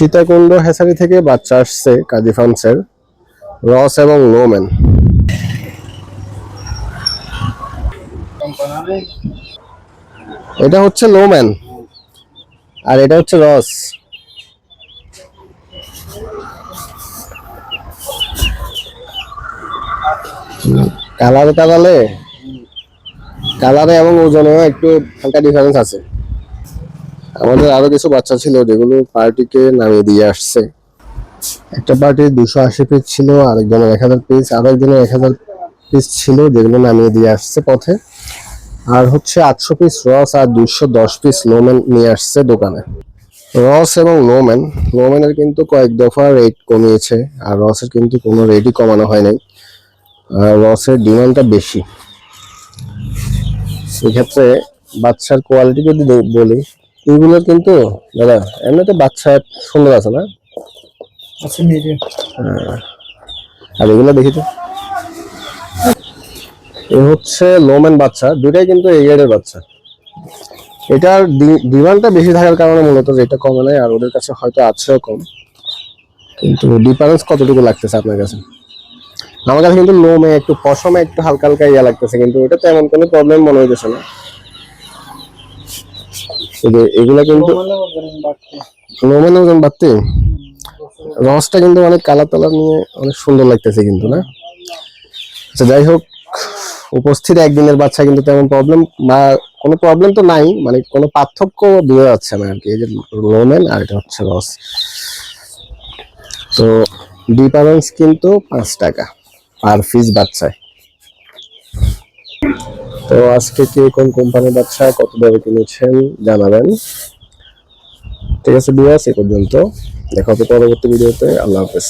সীতাকুণ্ড হেসারি থেকে বাচ্চা আসছে কাজী ফার্মসের রস এবং লোমেন এটা হচ্ছে লোম্যান আর এটা হচ্ছে রস। কালারে কালারে কালারে এবং ওজনেও একটু হালকা ডিফারেন্স আছে। আমাদের আরও কিছু বাচ্চা ছিল যেগুলো পার্টিকে নামিয়ে দিয়ে আসছে। একটা পার্টি দুশো আশি পিস ছিল, আরেকজনের এক হাজার পিস আরও একজনের এক হাজার পিস ছিল যেগুলো নামিয়ে দিয়ে আসছে পথে। আর হচ্ছে আটশো পিস রস আর দুশো দশ পিস লোমেন নিয়ে আসছে দোকানে। রস এবং লোমেন, লোমেনের কিন্তু কয়েক দফা রেট কমিয়েছে, আর রসের কিন্তু কোনো রেটই কমানো হয় নাই। আর রসের ডিমান্ডটা বেশি। সেক্ষেত্রে বাচ্চার কোয়ালিটি যদি বলি এইগুলোর কিন্তু দাদা এমনিতে বাচ্চা সুন্দর আছে না? আছে মিডিয়াম আর এগুলো দেখি তো। এ হচ্ছে লোম্যান বাচ্চা দুটাই কিন্তু এই গ্রেডের বাচ্চা। এটার ডিমান্ডটা বেশি থাকার কারণে মূলত যেটা কমে নাই আর ওদের কাছে হয়তো আছেও কম। কিন্তু ডিফারেন্স কতটুকু লাগতেছে আপনার কাছে? আমার কাছে কিন্তু লোমে একটু পশমে একটু হালকা হালকা ইয়া লাগতেছে কিন্তু ওটা তেমন কোনো প্রবলেম মনে হইতেছে না। যে এগুলা কিন্তু লোমেন ওজন বাড়তে রসটা কিন্তু অনেক কালা টালার নিয়ে অনেক সুন্দর লাগতেছে কিন্তু না? আচ্ছা যাই হোক উপস্থিত একদিনের বাচ্চা কিন্তু তেমন প্রবলেম বা কোনো প্রবলেম তো নাই মানে কোনো পার্থক্য বোঝা যাচ্ছে না আর কি এই যে লোমেন আর এটা হচ্ছে রস। তো ডিফারেন্স কিন্তু পাঁচ টাকা পার পিস বাচ্চায়। তো আজকে কে কোন কোম্পানির বাচ্চা কত দামে কিনেছেন, জানাবেন। ঠিক আছে বিয়াস এ পর্যন্ত। দেখা হবে পরবর্তী ভিডিওতে। আল্লাহ হাফেজ।